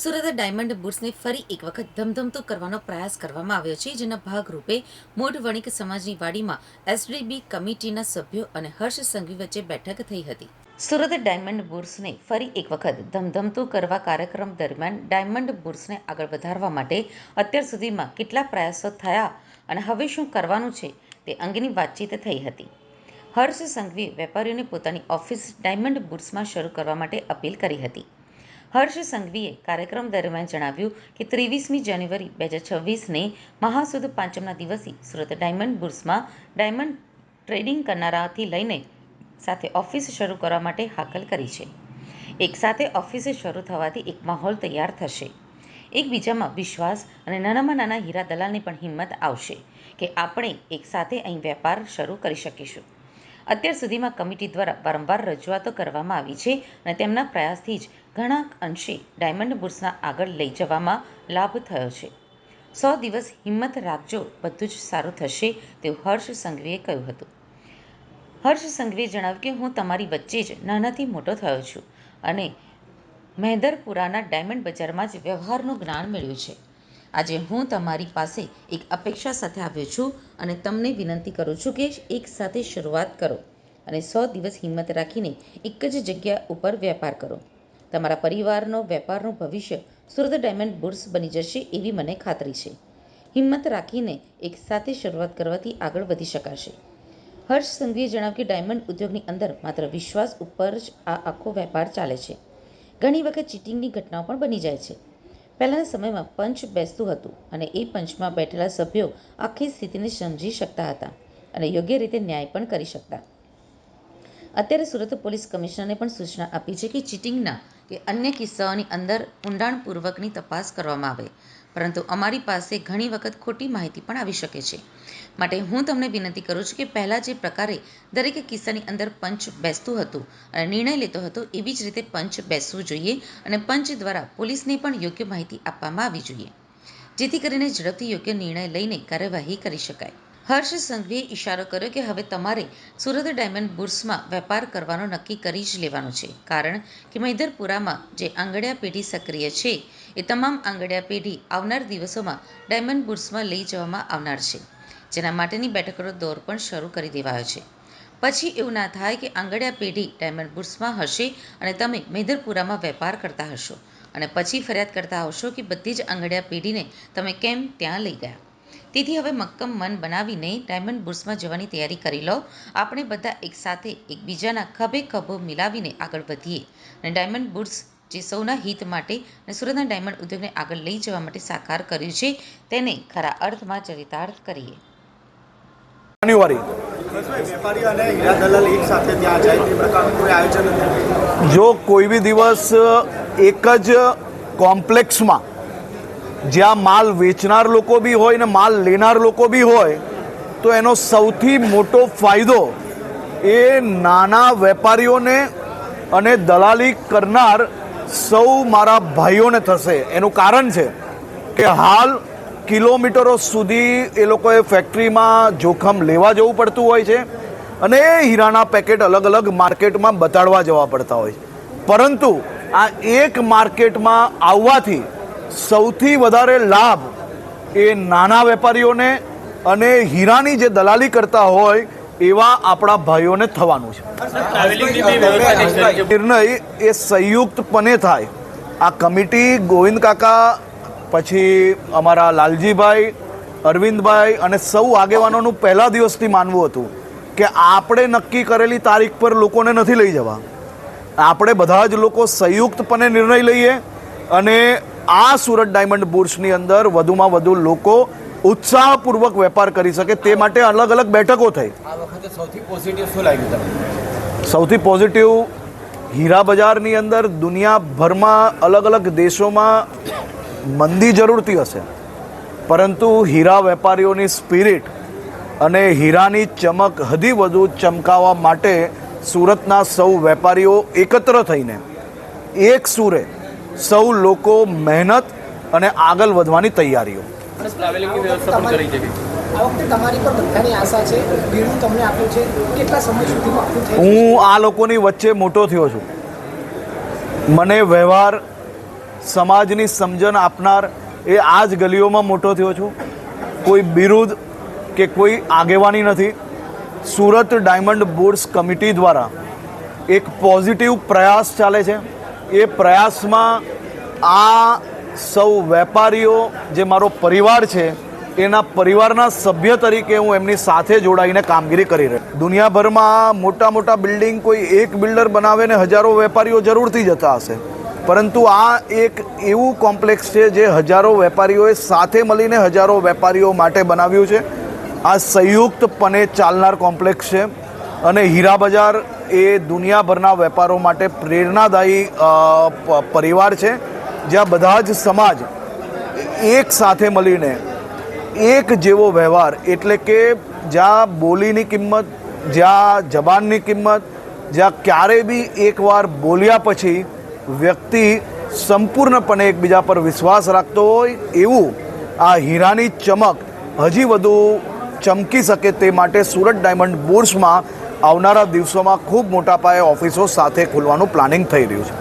Surat diamond બુટ્સને ફરી એક વખત ધમધમતો કરવાનો પ્રયાસ કરવામાં આવ્યો છે, જેના ભાગરૂપે મોઢ વણિક સમાજની વાડીમાં એસડીબી કમિટીના સભ્યો અને હર્ષ સંઘવી વચ્ચે બેઠક થઈ હતી. સુરત ડાયમંડ બુટ્સને ફરી એક વખત ધમધમતું કરવા કાર્યક્રમ દરમિયાન ડાયમંડ બુટ્સને આગળ વધારવા માટે અત્યાર સુધીમાં કેટલા પ્રયાસો થયા અને હવે શું કરવાનું છે તે અંગેની વાતચીત થઈ હતી. હર્ષ સંઘવીએ વેપારીઓને પોતાની ઓફિસ ડાયમંડ બુટ્સમાં શરૂ કરવા માટે અપીલ કરી હતી. હર્ષ સંઘવીએ કાર્યક્રમ દરમિયાન જણાવ્યું કે ત્રેવીસમી જાન્યુઆરી બે હજાર છવ્વીસને મહાસુદ પાંચમના દિવસે સુરત ડાયમંડ બુર્સમાં ડાયમંડ ટ્રેડિંગ કરનારાથી લઈને સાથે ઓફિસ શરૂ કરવા માટે હાકલ કરી છે. એક સાથે ઓફિસ શરૂ થવાથી એક માહોલ તૈયાર થશે. એકબીજામાં વિશ્વાસ અને નાનામાં નાના હીરા દલાલની પણ હિંમત આવશે કે આપણે એક સાથે અહીં વેપાર શરૂ કરી શકીશું. અત્યાર સુધીમાં કમિટી દ્વારા વારંવાર રજૂઆતો કરવામાં આવી છે અને તેમના પ્રયાસથી જ ઘણા અંશે ડાયમંડ બુર્સના આગળ લઈ જવામાં લાભ થયો છે. સો દિવસ હિંમત રાખજો, બધું જ સારું થશે, તેવું હર્ષ સંઘવીએ કહ્યું હતું. હર્ષ સંઘવીએ જણાવ્યું કે, હું તમારી વચ્ચે જ નાનાથી મોટો થયો છું અને મહેદરપુરાના ડાયમંડ બજારમાં જ વ્યવહારનું જ્ઞાન મેળવ્યું છે. આજે હું તમારી પાસે એક અપેક્ષા સાથે આવ્યો છું અને તમને વિનંતી કરું છું કે એક સાથે શરૂઆત કરો અને સો દિવસ હિંમત રાખીને એક જ જગ્યા ઉપર વેપાર કરો. તમારા પરિવારનો વેપારનું ભવિષ્ય સુરત ડાયમંડ બુર્સ બની જશે એવી મને ખાતરી છે. હિંમત રાખીને એક સાથે શરૂઆત કરવાથી આગળ વધી શકાશે. હર્ષ સંઘવીએ જણાવ્યું કે ડાયમંડ ઉદ્યોગની અંદર માત્ર વિશ્વાસ ઉપર જ આ આખો વેપાર ચાલે છે. ઘણી વખત ચીટિંગની ઘટનાઓ પણ બની જાય છે. પહેલાંના સમયમાં પંચ બેસતું હતું અને એ પંચમાં બેઠેલા સભ્યો આખી સ્થિતિને સમજી શકતા હતા અને યોગ્ય રીતે ન્યાય પણ કરી શકતા. અત્યારે સુરત પોલીસ કમિશનરને પણ સૂચના આપી છે કે ચીટિંગના કે અન્ય કિસ્સાઓની અંદર ઊંડાણપૂર્વકની તપાસ કરવામાં આવે. પરંતુ અમારી પાસે ઘણી વખત ખોટી માહિતી પણ આવી શકે છે. માટે હું તમને વિનંતી કરું છું કે પહેલાં જે પ્રકારે દરેક કિસ્સાની અંદર પંચ બેસતું હતું અને નિર્ણય લેતો હતો, એવી જ રીતે પંચ બેસવું જોઈએ અને પંચ દ્વારા પોલીસને પણ યોગ્ય માહિતી આપવામાં આવવી જોઈએ. જેથી કરીને ઝડપથી યોગ્ય નિર્ણય લઈને કાર્યવાહી કરી શકાય. હર્ષ સંઘવીએ ઇશારો કર્યો કે હવે તમારે સુરત ડાયમંડ બુર્સમાં વેપાર કરવાનો નક્કી કરી જ લેવાનો છે. કારણ કે મૈદરપુરામાં જે આંગડિયા પેઢી સક્રિય છે એ તમામ આંગડિયા પેઢી આવનાર દિવસોમાં ડાયમંડ બુર્સમાં લઈ જવામાં આવનાર છે. જેના માટેની બેઠકોનો દોર પણ શરૂ કરી દેવાયો છે. પછી એવું ના થાય કે આંગડિયા પેઢી ડાયમંડ બુર્સમાં હશે અને તમે મેદરપુરામાં વેપાર કરતા હશો અને પછી ફરિયાદ કરતા આવશો કે બધી જ આંગડિયા પેઢીને તમે કેમ ત્યાં લઈ ગયા. તેથી હવે મક્કમ મન બનાવીને ડાયમંડ બુર્સમાં જવાની તૈયારી કરી લો. આપણે બધા એકસાથે એકબીજાના ખભે ખભો મિલાવીને આગળ વધીએ અને ડાયમંડ બુર્સ જે સૌના હિત માટે અને સુરતના ડાયમંડ ઉદ્યોગને આગળ લઈ જવા માટે સાકાર કર્યું છે તેને ખરા અર્થમાં ચરિતાર્થ કરીએ. જાન્યુઆરી જો કોઈ બી દિવસ એક જ કોમ્પ્લેક્સમાં જ્યાં માલ વેચનાર લોકો બી હોય ને માલ લેનાર લોકો બી હોય તો એનો સૌથી મોટો ફાયદો એ નાના વેપારીઓને અને દલાલી કરનાર સૌ મારા ભાઈઓને થશે. એનું કારણ છે કે હાલ કિલોમીટરો સુધી એ લોકોએ ફેક્ટરીમાં જોખમ લેવા જવું પડતું હોય છે અને એ હીરાના પેકેટ અલગ અલગ માર્કેટમાં બતાડવા જવા પડતા હોય છે. પરંતુ આ એક માર્કેટમાં આવવાથી સૌથી વધારે લાભ એ નાના વેપારીઓને અને હીરાની જે દલાલી કરતા હોય એવા આપણા ભાઈઓને થવાનું છે. નિર્ણય એ સંયુક્તપણે થાય. આ કમિટી ગોવિંદ કાકા પછી અમારા લાલજીભાઈ અરવિંદભાઈ અને સૌ આગેવાનોનું પહેલા દિવસથી માનવું હતું કે આપણે નક્કી કરેલી તારીખ પર લોકોને નથી લઈ જવા. આપણે બધા જ લોકો સંયુક્તપણે નિર્ણય લઈએ અને આ સુરત ડાયમંડ બુર્સની અંદર વધુમાં વધુ લોકો ઉત્સાહપૂર્વક વેપાર કરી શકે તે માટે અલગ અલગ બેઠકો થઈ. આ વખતે સૌથી પોઝિટિવ શું લાગ્યું તમને? સૌથી પોઝિટિવ હીરા બજારની અંદર દુનિયાભરમાં અલગ અલગ દેશોમાં મંદી જરૂરથી હશે. પરંતુ હીરા વેપારીઓની સ્પિરિટ અને હીરાની ચમક હજી વધુ ચમકાવવા માટે સુરતના સૌ વેપારીઓ એકત્ર થઈને એક સુરે સૌ લોકો મહેનત અને આગળ વધવાની તૈયારીઓ. આ વખતે તમારી પર બધાની આશા છે વીણું તમને આપ્યું છે. કેટલા સમય સુધીમાં આપ્યું થઈ હું આ લોકોની વચ્ચે મોટો થયો છું. મને વ્યવહાર સમાજની સમજણ આપનાર એ આ જ ગલીઓમાં મોટો થયો છું. કોઈ બિરુદ કે કોઈ આગેવાની નથી. સુરત ડાયમંડ બોર્ડ્સ કમિટી દ્વારા એક પોઝિટિવ પ્રયાસ ચાલે છે. એ પ્રયાસમાં આ સૌ વેપારીઓ જે મારો પરિવાર છે, એના પરિવારના સભ્ય તરીકે હું એમની સાથે જોડાઈને કામગીરી કરી રહ્યો દુનિયાભરમાં મોટા મોટા બિલ્ડિંગ કોઈ એક બિલ્ડર બનાવે ને હજારો વેપારીઓ જરૂરથી જતા હશે. પરંતુ આ એક એવું કોમ્પ્લેક્સ છે જે હજારો વેપારીઓએ સાથે મળીને હજારો વેપારીઓ માટે બનાવ્યું છે. આ સંયુક્તપણે ચાલનાર કોમ્પ્લેક્સ છે અને હીરા બજાર એ દુનિયાભરના વેપારો માટે પ્રેરણાદાયી પરિવાર છે. જ્યાં બધા જ સમાજ એક સાથે મળીને એક જેવો વ્યવહાર, એટલે કે જ્યાં બોલીની કિંમત, જ્યાં જબાનની કિંમત, જ્યાં ક્યારે બી એકવાર બોલ્યા પછી વ્યક્તિ સંપૂર્ણપણે એકબીજા પર વિશ્વાસ રાખતો હોય એવું આ હીરાની ચમક હજી વધુ ચમકી શકે તે માટે સુરત ડાયમંડ બોર્સમાં આવનારા દિવસોમાં ખૂબ મોટા પાયે ઓફિસો સાથે ખોલવાનું પ્લાનિંગ થઈ રહ્યું છે.